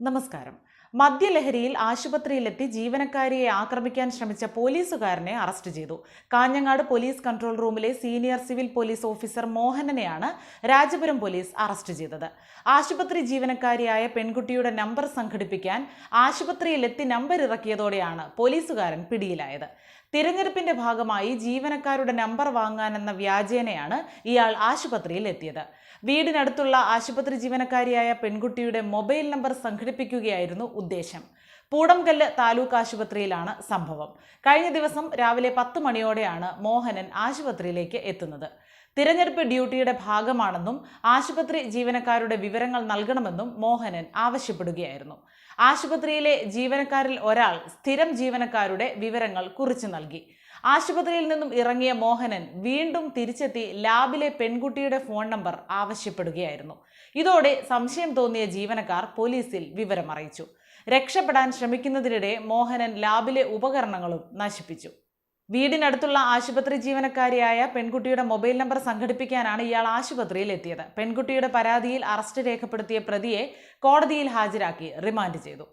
നമസ്കാരം. മദ്യലഹരിയിൽ ആശുപത്രിയിലെത്തി ജീവനക്കാരിയെ ആക്രമിക്കാൻ ശ്രമിച്ച പോലീസുകാരനെ അറസ്റ്റ് ചെയ്തു. കാഞ്ഞങ്ങാട് പോലീസ് കൺട്രോൾ റൂമിലെ സീനിയർ സിവിൽ പോലീസ് ഓഫീസർ മോഹനനെയാണ് രാജപുരം പോലീസ് അറസ്റ്റ് ചെയ്തത്. ആശുപത്രി ജീവനക്കാരിയായ പെൺകുട്ടിയുടെ നമ്പർ സംഘടിപ്പിക്കാൻ ആശുപത്രിയിലെത്തി നമ്പർ ഇറക്കിയതോടെയാണ് പോലീസുകാരൻ പിടിയിലായത്. തിരഞ്ഞെടുപ്പിന്റെ ഭാഗമായി ജീവനക്കാരുടെ നമ്പർ വാങ്ങാനെന്ന വ്യാജേനയാണ് ഇയാൾ ആശുപത്രിയിൽ എത്തിയത് വീടിനടുത്തുള്ള ആശുപത്രി ജീവനക്കാരിയായ പെൺകുട്ടിയുടെ മൊബൈൽ നമ്പർ സംഘടിപ്പിക്കുകയായിരുന്നു ഉദ്ദേശം. പൂടംകല്ല് താലൂക്ക് ആശുപത്രിയിലാണ് സംഭവം. കഴിഞ്ഞ ദിവസം രാവിലെ പത്ത് മണിയോടെയാണ് മോഹനൻ ആശുപത്രിയിലേക്ക് എത്തുന്നത്. തിരഞ്ഞെടുപ്പ് ഡ്യൂട്ടിയുടെ ഭാഗമാണെന്നും ആശുപത്രി ജീവനക്കാരുടെ വിവരങ്ങൾ നൽകണമെന്നും മോഹനൻ ആവശ്യപ്പെടുകയായിരുന്നു. ആശുപത്രിയിലെ ജീവനക്കാരിൽ ഒരാൾ സ്ഥിരം ജീവനക്കാരുടെ വിവരങ്ങൾ കുറിച്ചു നൽകി. ആശുപത്രിയിൽ നിന്നും ഇറങ്ങിയ മോഹനൻ വീണ്ടും തിരിച്ചെത്തി ലാബിലെ പെൺകുട്ടിയുടെ ഫോൺ നമ്പർ ആവശ്യപ്പെടുകയായിരുന്നു. ഇതോടെ സംശയം തോന്നിയ ജീവനക്കാർ പോലീസിൽ വിവരമറിയിച്ചു. രക്ഷപ്പെടാൻ ശ്രമിക്കുന്നതിനിടെ മോഹനൻ ലാബിലെ ഉപകരണങ്ങളും നശിപ്പിച്ചു. വീടിനടുത്തുള്ള ആശുപത്രി ജീവനക്കാരിയായ പെൺകുട്ടിയുടെ മൊബൈൽ നമ്പർ സംഘടിപ്പിക്കാനാണ് ഇയാൾ ആശുപത്രിയിൽ എത്തിയത് പെൺകുട്ടിയുടെ പരാതിയിൽ അറസ്റ്റ് രേഖപ്പെടുത്തിയ പ്രതിയെ കോടതിയിൽ ഹാജരാക്കി റിമാൻഡ് ചെയ്തു.